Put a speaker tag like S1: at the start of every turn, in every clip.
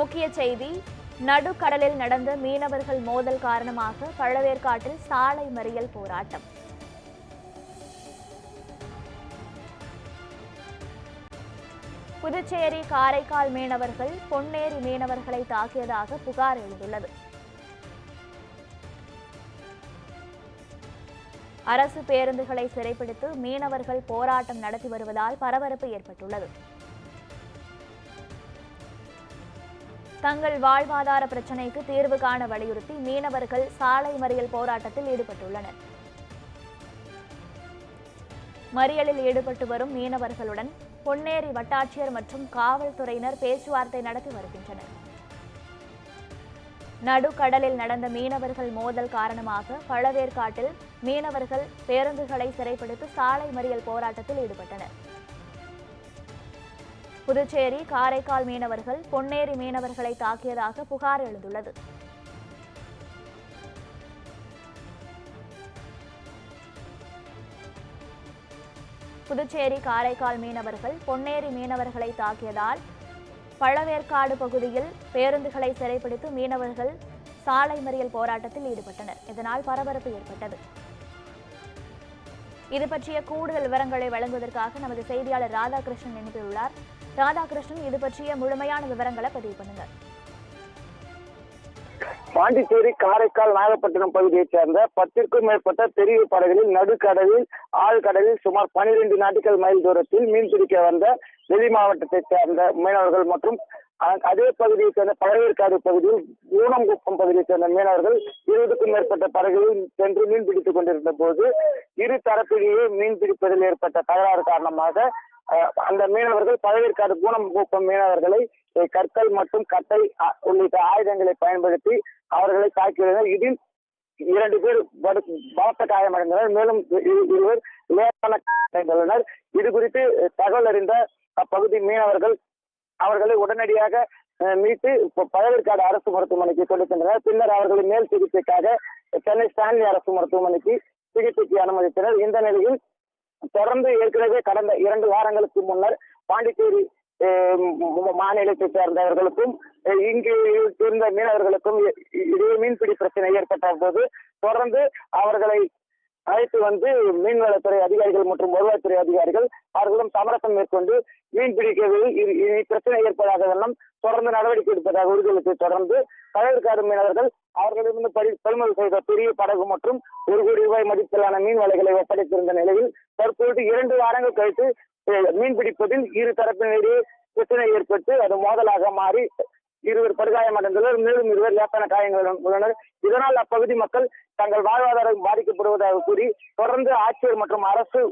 S1: முக்கிய செய்தி நடுக்கடலில் நடந்த மீனவர்கள் மோதல் காரணமாக பழவேற்காட்டில் சாலை மறியல் போராட்டம். புதுச்சேரி காரைக்கால் மீனவர்கள் பொன்னேரி மீனவர்களை தாக்கியதாக புகார் எழுந்துள்ளது. அரசு பேருந்துகளை சிறைப்பிடித்து மீனவர்கள் போராட்டம் நடத்தி வருவதால் பரபரப்பு ஏற்பட்டுள்ளது. தங்கள் வாழ்வாதார பிரச்சினைக்கு தீர்வு காண வலியுறுத்தி மீனவர்கள் சாலை மறியல் போராட்டத்தில் ஈடுபட்டுள்ளனர். மறியலில் ஈடுபட்டு வரும் மீனவர்களுடன் பொன்னேரி வட்டாட்சியர் மற்றும் காவல்துறையினர் பேச்சுவார்த்தை நடத்தி வருகின்றனர். நடுக்கடலில் நடந்த மீனவர்கள் மோதல் காரணமாக பழவேற்காட்டில் மீனவர்கள் பேருந்துகளை சிறைப்பிடித்து சாலை மறியல் போராட்டத்தில் ஈடுபட்டனர். புதுச்சேரி காரைக்கால் மீனவர்கள் பொன்னேரி மீனவர்களை தாக்கியதாக புகார் எழுந்துள்ளது. புதுச்சேரி காரைக்கால் மீனவர்கள் பொன்னேரி மீனவர்களை தாக்கியதால் பழவேற்காடு பகுதியில் பேருந்துகளை சிறைப்பிடித்து மீனவர்கள் சாலை மறியல் போராட்டத்தில் ஈடுபட்டனர். இதனால் பரபரப்பு ஏற்பட்டது. இது பற்றிய கூடுதல் விவரங்களை வழங்குவதற்காக நமது செய்தியாளர் ராதாகிருஷ்ணன் இணைப்பியுள்ளார் ராதாகிருஷ்ணன் இது பற்றிய முழுமையான விவரங்களை பதிவு பண்ணுங்க.
S2: பாண்டிச்சேரி காரைக்கால் நாகப்பட்டினம் பகுதியைச் சேர்ந்த பத்திற்கும் மேற்பட்ட பெரிய படகுகளில் நடுக்கடலில் ஆழ்கடலில் சுமார் பனிரெண்டு நாட்கள் மைல் தூரத்தில் மீன் பிடிக்க வந்த வெளி மாவட்டத்தைச் சேர்ந்த மீனவர்கள் மற்றும் அதே பகுதியைச் சேர்ந்த பழவேற்காடு பகுதியில் ஊனங்குப்பம் பகுதியைச் சேர்ந்த மீனவர்கள் இருபதுக்கும் மேற்பட்ட படகுகளில் சென்று மீன் பிடித்துக் கொண்டிருந்த போது இரு தரப்பிலேயே மீன் பிடிப்பதில் ஏற்பட்ட தகராறு காரணமாக அந்த மீனவர்கள் பழவேற்காடு கூப்பும் மீனவர்களை கற்கள் மற்றும் கட்டை உள்ளிட்ட ஆயுதங்களை பயன்படுத்தி அவர்களை தாக்கியுள்ளனர். இதில் இரண்டு பேர் பலத்த காயமடைந்தனர். மேலும் இருவர் லேசான காயமடைந்துள்ளனர். இது குறித்து தகவல் அறிந்த அப்பகுதி மீனவர்கள் அவர்களை உடனடியாக அஹ், மீட்டு பழவேற்காடு அரசு மருத்துவமனைக்கு கொண்டு சென்றனர். பின்னர் அவர்களை மேல் சிகிச்சைக்காக சென்னை ஸ்டான்லி அரசு மருத்துவமனைக்கு சிகிச்சைக்கு அனுமதித்தனர். இந்த நிலையில் தொடர்ந்து ஏற்கனவே கடந்த இரண்டு வாரங்களுக்கு முன்னர் பாண்டிச்சேரி அஹ், சேர்ந்தவர்களுக்கும் அஹ், இங்கு இருந்த மீனவர்களுக்கும் இ- இடையே மீன்பிடி பிரச்சனை ஏற்பட்ட போது தொடர்ந்து அவர்களை அழைத்து வந்து மீன்வளத்துறை அதிகாரிகள் மற்றும் வருவாய்த்துறை அதிகாரிகள் அவர்களும் சமரசம் மேற்கொண்டு மீன் பிடிக்கவில் பிரச்சனை ஏற்படாத வண்ணம் தொடர்ந்து நடவடிக்கை எடுப்பதாக உறுதியளித்து தொடர்ந்து கடற்காடு மீனவர்கள் அவர்களிடமிருந்து பறிமுதல் செய்த பெரிய படகு மற்றும் ஒரு கோடி ரூபாய் மதிப்பிலான மீன் வலைகளை ஒப்படைத்திருந்த நிலையில் தற்போது இரண்டு வாரங்கள் கழித்து மீன் பிடிப்பதில் இரு தரப்பினரிடையே பிரச்சனை ஏற்பட்டு அது மோதலாக மாறி இருவர் படுகாயமடைந்துள்ளனர். மேலும் இருவர் லேசான காயங்களுடன் உள்ளனர். இதனால் அப்பகுதி மக்கள் தங்கள் வாழ்வாதாரம் பாதிக்கப்படுவதாக கூறி தொடர்ந்து ஆட்சியர் மற்றும் அரசு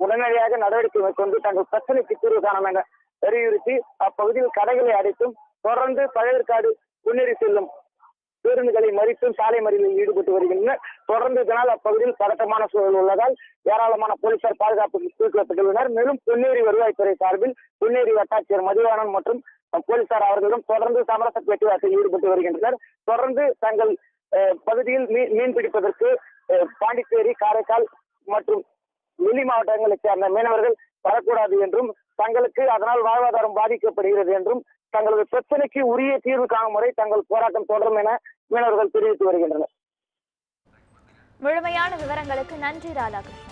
S2: உடனடியாக நடவடிக்கை மேற்கொண்டு தங்கள் பிரச்சனைக்கு தீர்வு காணும் என வலியுறுத்தி அப்பகுதியில் கடைகளை அடைத்தும் தொடர்ந்து பழையற்காடு முன்னேறி செல்லும் பேருந்துகளை மறித்தும் சாலை மறியலில் ஈடுபட்டு வருகின்றனர். தொடர்ந்து இதனால் அப்பகுதியில் பதட்டமான சூழல் உள்ளதால் ஏராளமான போலீசார் பாதுகாப்புக்கு தூக்கப்பட்டுள்ளனர் மேலும் பொன்னேரி வருவாய்த்துறை சார்பில் பொன்னேரி வட்டாட்சியர் மதிவானன் மற்றும் போலீசார் அவர்களிடம் தொடர்ந்து சமரச பேச்சுவார்த்தையில் ஈடுபட்டு வருகின்றனர். தொடர்ந்து தங்கள் பகுதியில் மீன் மீன் பிடிப்பதற்கு பாண்டிச்சேரி காரைக்கால் மற்றும் வெளி மாவட்டங்களைச் சேர்ந்த மீனவர்கள் வரக்கூடாது என்றும் தங்களுக்கு அதனால் வாழ்வாதாரம் பாதிக்கப்படுகிறது என்றும் தங்களது பிரச்சனைக்கு உரிய தீர்வு காணும் வரை தங்கள் போராட்டம் தொடரும் என மீனவர்கள் தெரிவித்து வருகின்றனர்.
S1: முழுமையான விவரங்களுக்கு நன்றி ராதாகிருஷ்ணன்.